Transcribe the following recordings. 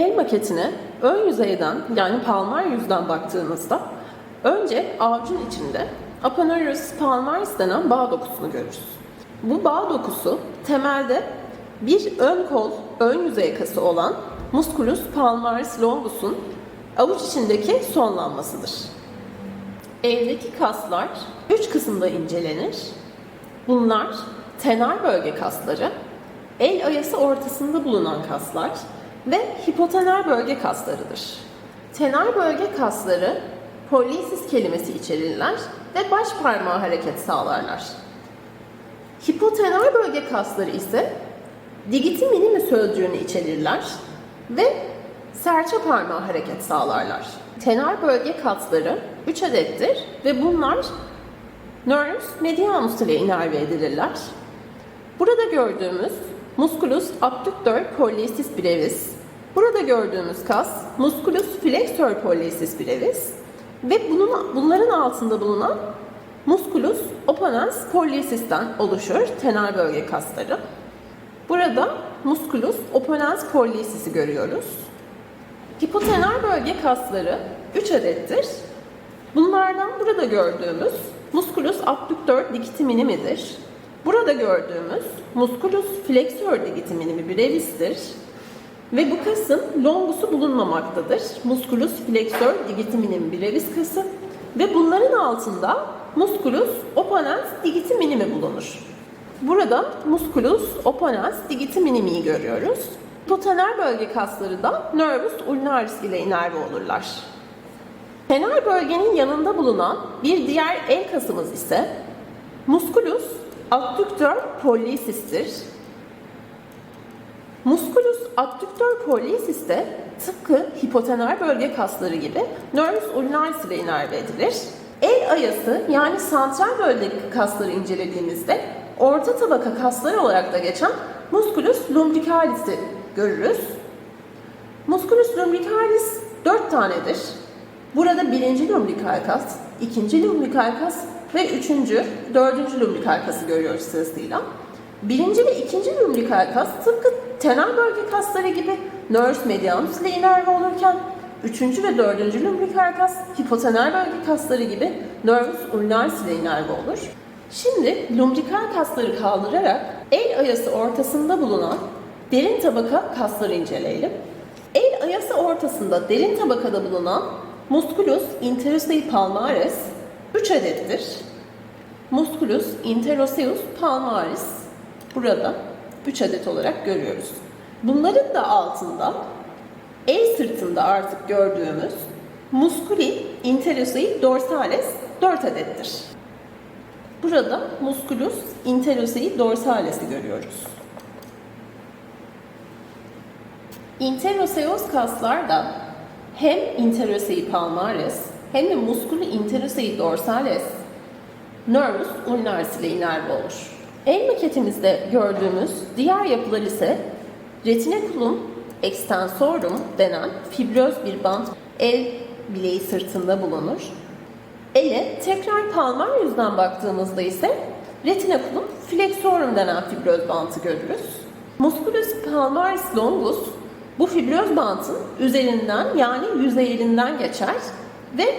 El maketine ön yüzeyden yani palmar yüzden baktığımızda önce avucun içinde aponeurosis palmaris denen bağ dokusunu görürüz. Bu bağ dokusu temelde bir ön kol, ön yüzey kası olan musculus palmaris longus'un avuç içindeki sonlanmasıdır. Eldeki kaslar üç kısımda incelenir. Bunlar tenar bölge kasları, el ayası ortasında bulunan kaslar ve hipotenar bölge kaslarıdır. Tenar bölge kasları pollicis kelimesi içerirler ve baş parmağı hareket sağlarlar. Hipotenar bölge kasları ise digiti minimi sözcüğünü içerirler ve serçe parmağı hareket sağlarlar. Tenar bölge kasları 3 adettir ve bunlar nervus medianus ile inerve edilirler. Burada gördüğümüz musculus abductor pollicis brevis, burada gördüğümüz kas musculus flexor pollicis brevis ve bunun, bunların altında bulunan musculus opponens pollicis'ten oluşur tenar bölge kasları. Burada musculus opponens pollicis'i görüyoruz. Hipotenar bölge kasları 3 adettir. Bunlardan burada gördüğümüz musculus abductor digiti minimidir. Burada gördüğümüz musculus flexor digiti minimi brevis'tir. Ve bu kasın longusu bulunmamaktadır. Musculus flexor digiti minimi brevis kası ve bunların altında musculus opponens digiti minimi bulunur. Burada musculus opponens digiti minimi'yi görüyoruz. Hipotenar bölge kasları da nervus ulnaris ile inerve olurlar. Tenar bölgenin yanında bulunan bir diğer el kasımız ise musculus adductor pollicis'tir. Musculus adductor pollicis de tıpkı hipotenar bölge kasları gibi nervus ulnaris ile inerve edilir. El ayası yani santral bölge kasları incelediğimizde orta tabaka kasları olarak da geçen musculus lumbricalis'i görürüz. Musculus lumbricalis 4 tanedir. Burada birinci lumbrical kas, ikinci lumbrical kas ve üçüncü, dördüncü lumbrical kası görüyoruz sırasıyla. Birinci ve ikinci lumbrical kas tıpkı tenar bölge kasları gibi nervus medianus ile inerve olurken üçüncü ve dördüncü lumbrical kas hipotenar bölge kasları gibi nervus ulnaris ile inerve olur. Şimdi lumbrical kasları kaldırarak el ayası ortasında bulunan derin tabaka kasları inceleyelim. El ayası ortasında derin tabakada bulunan musculus interosei palmaris 3 adettir. Musculus interoseus palmaris burada 3 adet olarak görüyoruz. Bunların da altında el sırtında artık gördüğümüz musculi interosei dorsalis 4 adettir. Burada musculus interosei dorsales'i görüyoruz. Interoseus kaslar da hem interosei palmaris hem de musculi interosei dorsalis nervus ulnaris ile inerve olur. El maketimizde gördüğümüz diğer yapılar ise retinaculum extensorum denen fibröz bir bant el bileği sırtında bulunur. Ele tekrar palmar yüzden baktığımızda ise retinaculum flexorum denen fibröz bantı görürüz. Musculus palmaris longus bu fibröz bantın üzerinden yani yüzeyirinden geçer ve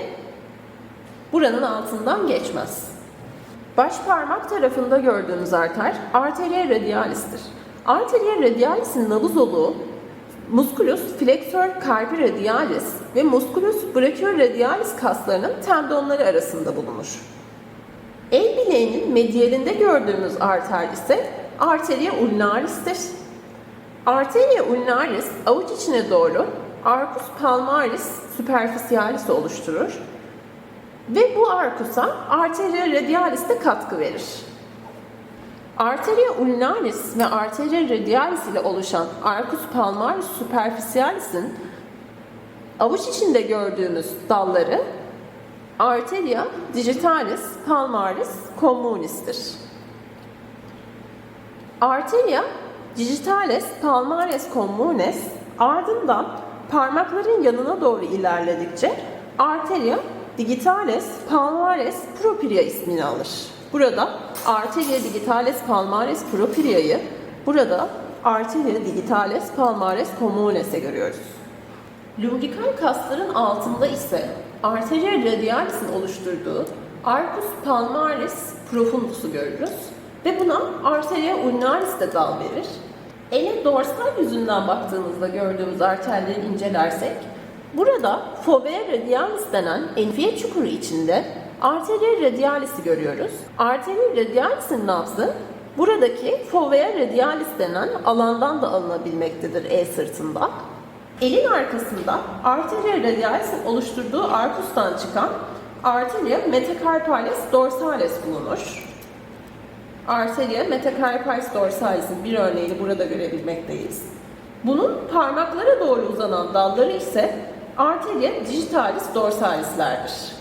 buranın altından geçmez. Baş parmak tarafında gördüğümüz arter arteria radialis'tir. Arteria radialis'in nabızoluğu musculus flexor carpi radialis ve musculus brachior radialis kaslarının tendonları arasında bulunur. El bileğinin medyalinde gördüğümüz arter ise arteria ulnaris'tir. Arteria ulnaris avuç içine doğru arcus palmaris superficialis oluşturur ve bu arkusa arteria radialis de katkı verir. Arteria ulnaris ve arteria radialis ile oluşan arcus palmaris superficialis'in avuç içinde gördüğümüz dalları arteria digitalis palmaris communis'tir. Arteria digitalis palmaris communis ardından parmakların yanına doğru ilerledikçe arteria digitalis palmaris propria ismini alır. Burada arteria digitalis palmaris propria'yı, burada arteria digitalis palmaris communes'e görüyoruz. Lumbrical kasların altında ise arteria radialis'in oluşturduğu arcus palmaris profundus'u görürüz ve buna arteria ulnaris de dal verir. Ele dorsal yüzünden baktığımızda gördüğümüz arterleri incelersek, burada fovea radialis denen enfiye çukuru içinde arteria radialis'i görüyoruz. Arteria radialis'in nabzı buradaki fovea radialis denen alandan da alınabilmektedir E sırtında. Elin arkasında arteria radialis'in oluşturduğu arkustan çıkan arteria metacarpalis dorsalis bulunur. Arteria metacarpalis dorsalis'in bir örneğini burada görebilmekteyiz. Bunun parmaklara doğru uzanan dalları ise arteria digitalis dorsalislerdir.